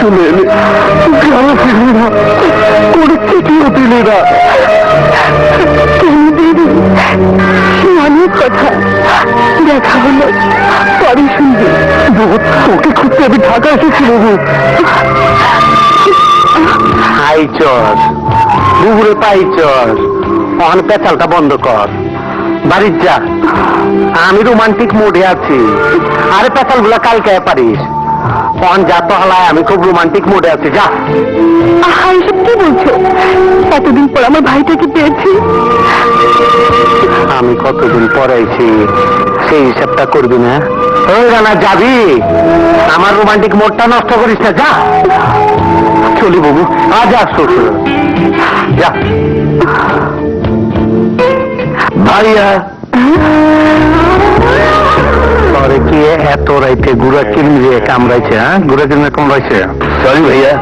চলে এলে না। দিলি না। অনেক কথা। দেখা হলো। শুনবি তোকে খুঁজতে আমি ঢাকা এসেছি high Char বুবুরে pi Char on বন্ধ কর। বাড়ির যা। আমি রোমান্টিক মোডে আছি। আরে পেঁচালগুলা কালকে পারিস। অন যা তো হালায় আমি খুব রোমান্টিক মোডে আছি যা। আহা এসব কি বলছো? এতদিন পর আমার ভাইটাকে পেয়েছি। আমি কতদিন পড়াইছি সেই হিসাবটা করবি না? ওই রানা যাবি? আমার রোমান্টিক মোডটা নষ্ট করিস না যা। চলি বাবু আজ শ্বশুর যা। ভাইয়া। পরে কি এত রাইতে গুড়া দিয়ে কামড়াইছে হ্যাঁ? গুড়া কিরমি কামড়াইছে? সরি ভাইয়া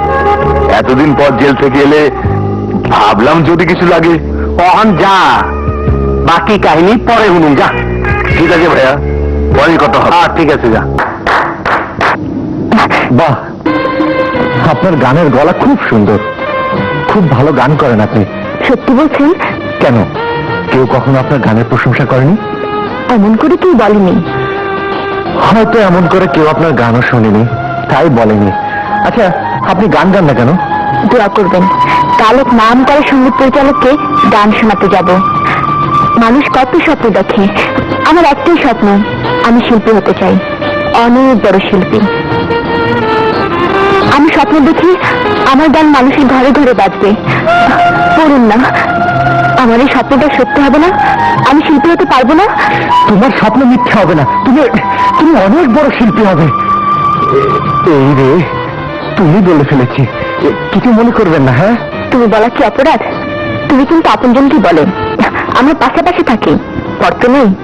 এতদিন পর জেল থেকে এলে ভাবলাম যদি কিছু লাগে। কখন যা বাকি কাহিনী পরে শুনুন যা। ঠিক আছে ভাইয়া পরে কথা হবে। হ্যাঁ ঠিক আছে যা। বাহ আপনার গানের গলা খুব সুন্দর। খুব ভালো গান করেন আপনি। সত্যি বলছেন? কেন? কেউ কখনো আপনার গানের প্রশংসা করেনি? এমন করে কেউ বলেনি। হয়তো এমন করে কেউ আপনার গানও শোনেনি তাই বলেনি। আচ্ছা আপনি গান গান না কেন? দোয়া করবেন। কাল এক নাম করা সংগীত পরিচালককে গান শোনাতে যাব। মানুষ কত স্বপ্ন দেখে। আমার একটাই স্বপ্ন আমি শিল্পী হতে চাই। অনেক বড় শিল্পী। আমি স্বপ্ন দেখি আমার গান মানুষের ঘরে ঘরে বাজবে। পড়ুন না। আমার এই স্বপ্নটা সত্যি হবে না? আমি শিল্পী হতে পারব না? তোমার স্বপ্ন মিথ্যা হবে না। তুমি তুমি অনেক বড় শিল্পী হবে। এই রে তুমি বলে ফেলেছি। কিছু মনে করবেন না হ্যাঁ? তুমি বলা কি অপরাধ? তুমি কিন্তু আপনজনকে বলে। আমরা পাশাপাশি থাকি। কর্ত নেই।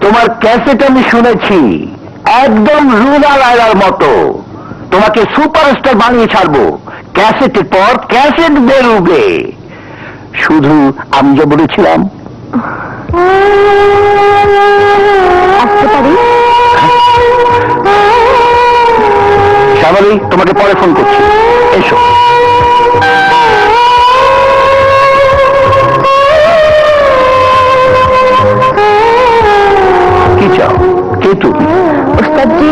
তোমার ক্যাসেট আমি শুনেছি। একদম রুরাল আয়লার মতো। তোমাকে সুপারস্টার বানিয়ে ছাড়বো। ক্যাসেটের পর ক্যাসেট বেরোবে। শুধু আমি যে বলেছিলাম। আসতে তোমাকে পরে ফোন করছি। এসো। কি চাও? কে তুমি? ওস্তাদজি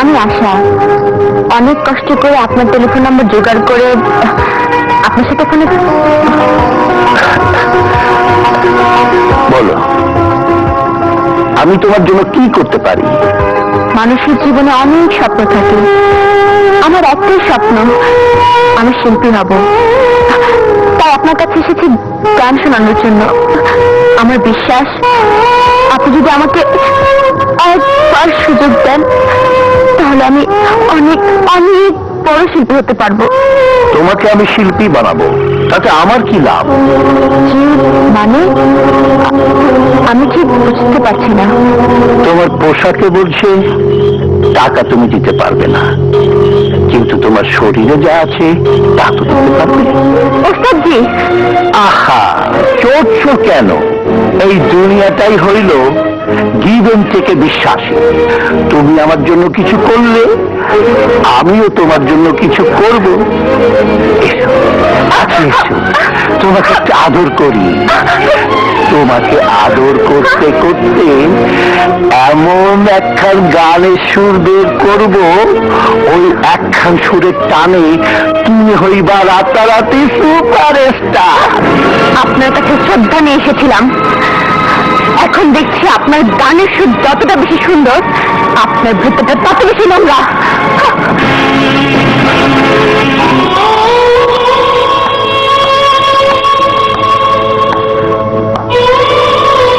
আমি আশা। অনেক কষ্ট করে আপনার টেলিফোন নাম্বার জোগাড় করে আপনার সাথে ফোনে বলো আমি তোমার জন্য কি করতে পারি? মানুষের জীবনে অনেক স্বপ্ন থাকে। আমার একটাই স্বপ্ন আমি শিল্পী হব। তাই আপনার কাছে এসেছি গান শোনানোর জন্য। আমার বিশ্বাস আপনি যদি আমাকে একবার সুযোগ দেন তাহলে আমি অনেক অনেক বড় শিল্পী হতে পারব। তোমাকে আমি শিল্পী বানাবো। তাতে আমার কি লাভ? মানে? আমি ঠিক বুঝতে পারছি না। তোমার পোশাকে বলছে টাকা তুমি দিতে পারবে না। কিন্তু তোমার শরীরে যা আছে তা তো দিতে পারবে। ওস্তাদজি আহা চড়ছ কেন? এই দুনিয়াটাই হইল জীবন থেকে বিশ্বাসী। তুমি আমার জন্য কিছু করলে আমিও তোমার জন্য কিছু করব। এসো, তোমাকে একটা আদর করি। তোমাকে আদর করতে করতে এমন একখান গানের সুর বের করব ওই একখান সুরের টানে তুমি হইবা রাতারাতি সুপার স্টার আপনার কাছে শ্রদ্ধা নিয়ে এসেছিলাম। এখন দেখছি আপনার গানের সুর যতটা বেশি সুন্দর আপনার ভেতরটা তত বেশি নোংরা।